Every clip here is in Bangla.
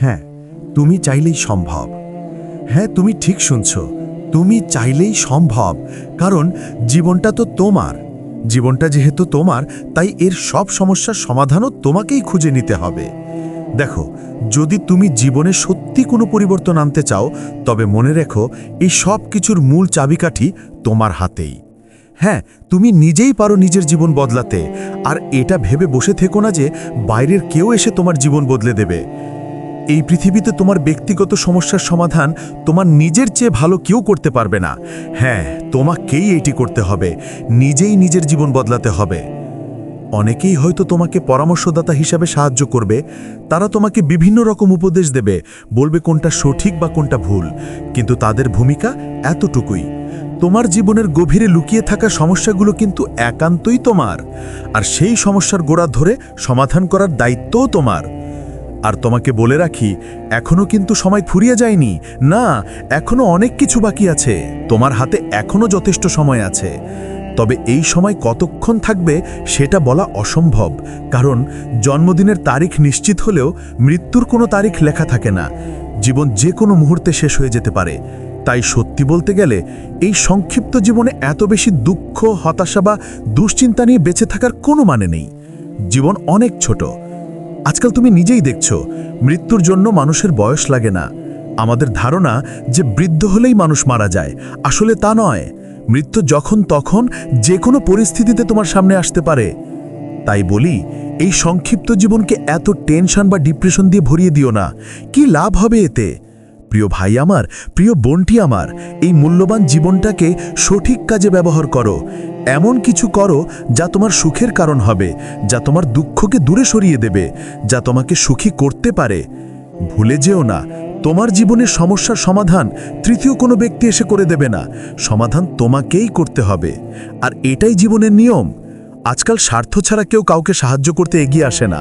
হ্যাঁ তুমি চাইলেই সম্ভব। হ্যাঁ তুমি ঠিক শুনছ, তুমি চাইলেই সম্ভব, কারণ জীবনটা তো তোমার। জীবনটা যেহেতু তোমার, তাই এর সব সমস্যার সমাধানও তোমাকেই খুঁজে নিতে হবে। দেখো, যদি তুমি জীবনে সত্যি কোনো পরিবর্তন আনতে চাও, তবে মনে রেখো, এই সব কিছুর মূল চাবিকাঠি তোমার হাতেই। হ্যাঁ তুমি নিজেই পারো নিজের জীবন বদলাতে, আর এটা ভেবে বসে থেকো না যে বাইরের কেউ এসে তোমার জীবন বদলে দেবে। এই পৃথিবীতে তোমার ব্যক্তিগত সমস্যার সমাধান তোমার নিজের চেয়ে ভালো কেউ করতে পারবে না। হ্যাঁ তোমাকেই এটি করতে হবে। নিজেই নিজের জীবন বদলাতে হবে। অনেকেই হয়তো তোমাকে পরামর্শদাতা হিসাবে সাহায্য করবে। তারা তোমাকে বিভিন্ন রকম উপদেশ দেবে, বলবে কোনটা সঠিক বা কোনটা ভুল। কিন্তু তাদের ভূমিকা এতটুকুই। তোমার জীবনের গভীরে লুকিয়ে থাকা সমস্যাগুলো কিন্তু একান্তই তোমার। আর সেই সমস্যার গোড়া ধরে সমাধান করার দায়িত্বও তোমার। আর তোমাকে বলে রাখি, এখনও কিন্তু সময় ফুরিয়ে যায়নি। না, এখনও অনেক কিছু বাকি আছে। তোমার হাতে এখনও যথেষ্ট সময় আছে। তবে এই সময় কতক্ষণ থাকবে সেটা বলা অসম্ভব, কারণ জন্মদিনের তারিখ নিশ্চিত হলেও মৃত্যুর কোনো তারিখ লেখা থাকে না। জীবন যে কোনো মুহূর্তে শেষ হয়ে যেতে পারে। তাই সত্যি বলতে গেলে, এই সংক্ষিপ্ত জীবনে এত বেশি দুঃখ, হতাশা বা দুশ্চিন্তা নিয়ে বেঁচে থাকার কোনো মানে নেই। জীবন অনেক ছোট আজকাল তুমি নিজেই দেখছ, মৃত্যুর জন্য মানুষের বয়স লাগে না। আমাদের ধারণা যে বৃদ্ধ হলেই মানুষ মারা যায়, আসলে তা নয়। মৃত্যু যখন তখন যে কোনো পরিস্থিতিতে তোমার সামনে আসতে পারে। তাই বলি, এই সংক্ষিপ্ত জীবনকে এত টেনশন বা ডিপ্রেশন দিয়ে ভরিয়ে দিও না। কি লাভ হবে এতে? প্রিয় ভাই আমার, প্রিয় বোনটি আমার, এই মূল্যবান জীবনটাকে সঠিক কাজে ব্যবহার করো। এমন কিছু করো যা তোমার সুখের কারণ হবে, যা তোমার দুঃখকে দূরে সরিয়ে দেবে, যা তোমাকে সুখী করতে পারে। ভুলে যেও না, তোমার জীবনের সমস্যার সমাধান তৃতীয় কোনো ব্যক্তি এসে করে দেবে না, সমাধান তোমাকেই করতে হবে। আর এটাই জীবনের নিয়ম। আজকাল স্বার্থ ছাড়া কেউ কাউকে সাহায্য করতে এগিয়ে আসে না।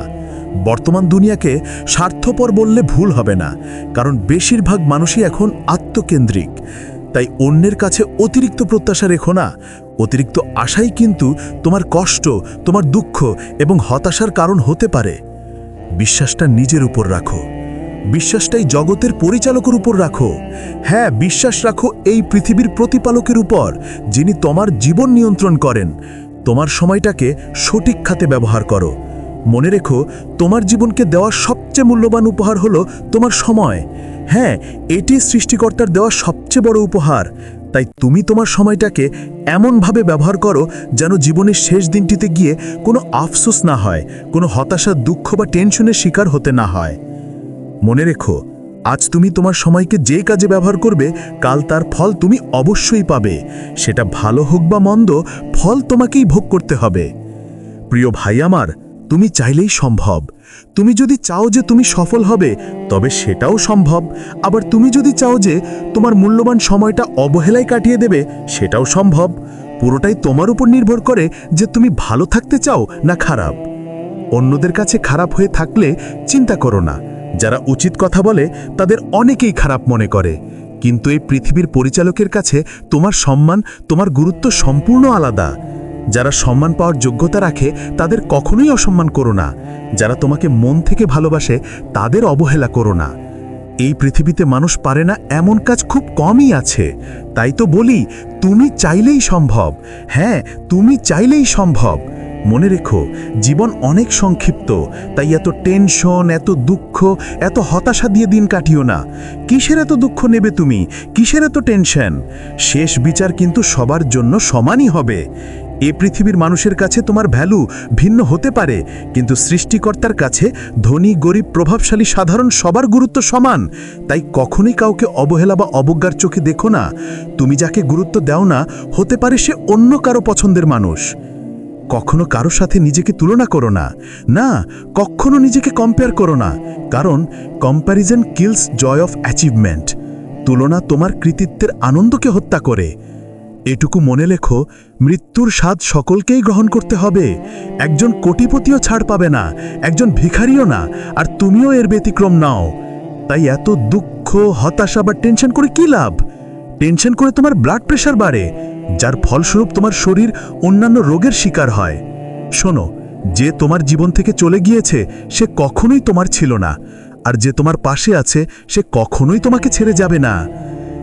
বর্তমান দুনিয়াকে স্বার্থপর বললে ভুল হবে না, কারণ বেশিরভাগ মানুষই এখন আত্মকেন্দ্রিক। তাই অন্যের কাছে অতিরিক্ত প্রত্যাশা রেখো না অতিরিক্ত আশাই কিন্তু তোমার কষ্ট, তোমার দুঃখ এবং হতাশার কারণ হতে পারে। বিশ্বাসটা নিজের উপর রাখো। বিশ্বাসটাই জগতের পরিচালকের উপর রাখো। হ্যাঁ বিশ্বাস রাখো এই পৃথিবীর প্রতিপালকের উপর, যিনি তোমার জীবন নিয়ন্ত্রণ করেন। তোমার সময়টাকে সঠিক খাতে ব্যবহার করো। মনে রেখো, তোমার জীবনকে দেওয়া সবচেয়ে মূল্যবান উপহার হলো তোমার সময়। হ্যাঁ এটি সৃষ্টিকর্তার দেওয়া সবচেয়ে বড় উপহার। তাই তুমি তোমার সময়টাকে এমনভাবে ব্যবহার করো যেন জীবনের শেষ দিনটিতে গিয়ে কোনো আফসোস না হয়, কোনো হতাশা, দুঃখ বা টেনশনের শিকার হতে না হয়। মনে রেখো, আজ তুমি তোমার সময়কে যে কাজে ব্যবহার করবে, কাল তার ফল তুমি অবশ্যই পাবে। সেটা ভালো হোক বা মন্দ, ফল তোমাকেই ভোগ করতে হবে। প্রিয় ভাই আমার তুমি চাইলেই সম্ভব। তুমি যদি চাও যে তুমি সফল হবে, তবে সেটাও সম্ভব। আবার তুমি যদি চাও যে তোমার মূল্যবান সময়টা অবহেলায় কাটিয়ে দেবে, সেটাও সম্ভব। পুরোটাই তোমার উপর নির্ভর করে যে তুমি ভালো থাকতে চাও না খারাপ। অন্যদের কাছে খারাপ হয়ে থাকলে চিন্তা করো না। যারা উচিত কথা বলে, তাদের অনেকেই খারাপ মনে করে। কিন্তু এই পৃথিবীর পরিচালকের কাছে তোমার সম্মান, তোমার গুরুত্ব সম্পূর্ণ আলাদা। যারা সম্মান পাওয়ার যোগ্যতা রাখে, তাদের কখনোই অসম্মান করো না। যারা তোমাকে মন থেকে ভালোবাসে, তাদের অবহেলা করো না। এই পৃথিবীতে মানুষ পারে না, এমন কাজ খুব কমই আছে। তাই তো বলি, তুমি চাইলেই সম্ভব। হ্যাঁ তুমি চাইলেই সম্ভব। মনে রেখো, জীবন অনেক সংক্ষিপ্ত। তাই এত টেনশন, এত দুঃখ, এত হতাশা দিয়ে দিন কাটিও না। কিসের এত দুঃখ নেবে তুমি? কিসের এত টেনশন? শেষ বিচার কিন্তু সবার জন্য সমানই হবে। এ পৃথিবীর মানুষের কাছে তোমার ভ্যালু ভিন্ন হতে পারে, কিন্তু সৃষ্টিকর্তার কাছে ধনী, গরিব, প্রভাবশালী, সাধারণ সবার গুরুত্ব সমান। তাই কখনোই কাউকে অবহেলা বা অবজ্ঞার চোখে দেখো না। তুমি যাকে গুরুত্ব দাও না, হতে পারে সে অন্য কারও পছন্দের মানুষ। কখনো কারও সাথে নিজেকে তুলনা করো না। না, কখনো নিজেকে কম্পেয়ার করো না, কারণ comparison kills joy of achievement তুলনা তোমার কৃতিত্বের আনন্দকে হত্যা করে। এটুকু মনে লেখো, মৃত্যুর স্বাদ সকলকেই গ্রহণ করতে হবে। একজন কোটিপতিও ছাড় পাবে না, একজন ভিখারিও না, আর তুমিও এর ব্যতিক্রম নাও। তাই এত দুঃখ, হতাশা বা টেনশন করে কি লাভ? টেনশন করে তোমার ব্লাড প্রেশার বাড়ে, যার ফলস্বরূপ তোমার শরীর অন্যান্য রোগের শিকার হয়। শোনো, যে তোমার জীবন থেকে চলে গিয়েছে, সে কখনোই তোমার ছিল না, আর যে তোমার পাশে আছে, সে কখনোই তোমাকে ছেড়ে যাবে না।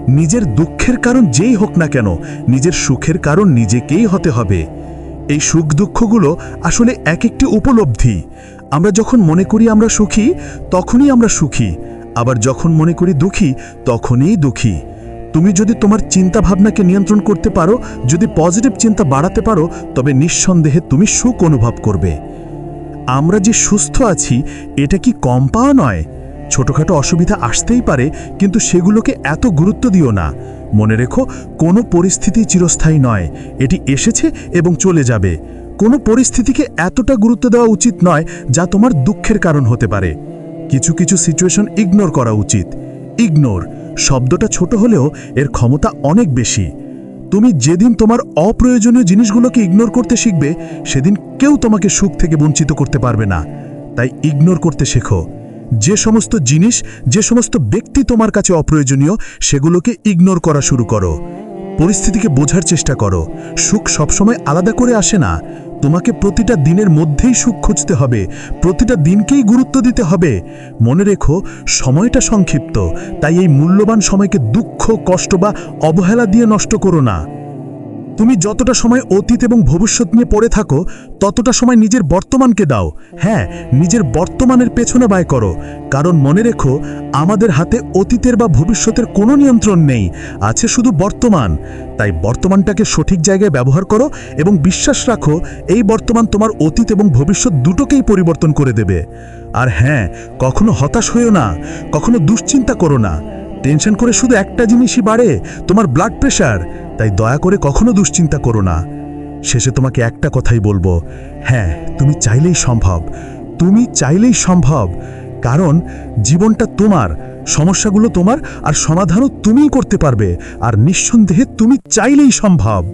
নিজের দুঃখের কারণ যেই হোক না কেন, নিজের সুখের কারণ নিজেকেই হতে হবে। এই সুখ দুঃখগুলো আসলে এক একটি উপলব্ধি। আমরা যখন মনে করি আমরা সুখী, তখনই আমরা সুখী। আবার যখন মনে করি দুঃখী, তখনই দুঃখী। তুমি যদি তোমার চিন্তা ভাবনাকে নিয়ন্ত্রণ করতে পারো, যদি পজিটিভ চিন্তা বাড়াতে পারো, তবে নিঃসন্দেহে তুমি সুখ অনুভব করবে। আমরা যে সুস্থ আছি, এটা কি কম পাওয়া নয়? ছোটখাটো অসুবিধা আসতেই পারে, কিন্তু সেগুলোকে এত গুরুত্ব দিও না। মনে রেখো, কোনো পরিস্থিতি চিরস্থায়ী নয়। এটি এসেছে এবং চলে যাবে। কোনো পরিস্থিতিকে এতটা গুরুত্ব দেওয়া উচিত নয় যা তোমার দুঃখের কারণ হতে পারে। কিছু কিছু সিচুয়েশন ইগনোর করা উচিত। ইগনোর শব্দটা ছোট হলেও এর ক্ষমতা অনেক বেশি। তুমি যেদিন তোমার অপ্রয়োজনীয় জিনিসগুলোকে ইগনোর করতে শিখবে, সেদিন কেউ তোমাকে সুখ থেকে বঞ্চিত করতে পারবে না। তাই ইগনোর করতে শেখো। যে সমস্ত জিনিস, যে সমস্ত ব্যক্তি তোমার কাছে অপ্রয়োজনীয়, সেগুলোকে ইগনোর করা শুরু করো। পরিস্থিতিকে বোঝার চেষ্টা করো। সুখ সবসময় আলাদা করে আসে না। তোমাকে প্রতিটা দিনের মধ্যেই সুখ খুঁজতে হবে। প্রতিটা দিনকেই গুরুত্ব দিতে হবে। মনে রেখো, সময়টা সংক্ষিপ্ত। তাই এই মূল্যবান সময়কে দুঃখ, কষ্ট বা অবহেলা দিয়ে নষ্ট করো না। তুমি যতটা সময় অতীত এবং ভবিষ্যৎ নিয়ে পড়ে থাকো, ততটা সময় নিজের বর্তমানকে দাও। হ্যাঁ নিজের বর্তমানের পেছনে ব্যয় করো। কারণ মনে রেখো, আমাদের হাতে অতীতের বা ভবিষ্যতের কোনো নিয়ন্ত্রণ নেই, আছে শুধু বর্তমান। তাই বর্তমানটাকে সঠিক জায়গায় ব্যবহার করো এবং বিশ্বাস রাখো, এই বর্তমান তোমার অতীত এবং ভবিষ্যৎ দুটোকেই পরিবর্তন করে দেবে। আর হ্যাঁ কখনো হতাশ হয়েও না, কখনো দুশ্চিন্তা করো না। টেনশন করে শুধু একটা জিনিসই বাড়ে, তোমার ব্লাড প্রেশার। তাই দয়া করে কখনো দুশ্চিন্তা করো না। শেষে তোমাকে একটা কথাই বলব। হ্যাঁ তুমি চাইলেই সম্ভব। তুমি চাইলেই সম্ভব। কারণ জীবনটা তোমার, সমস্যাগুলো তোমার, আর সমাধানও তুমিই করতে পারবে। আর নিঃসন্দেহে তুমি চাইলেই সম্ভব।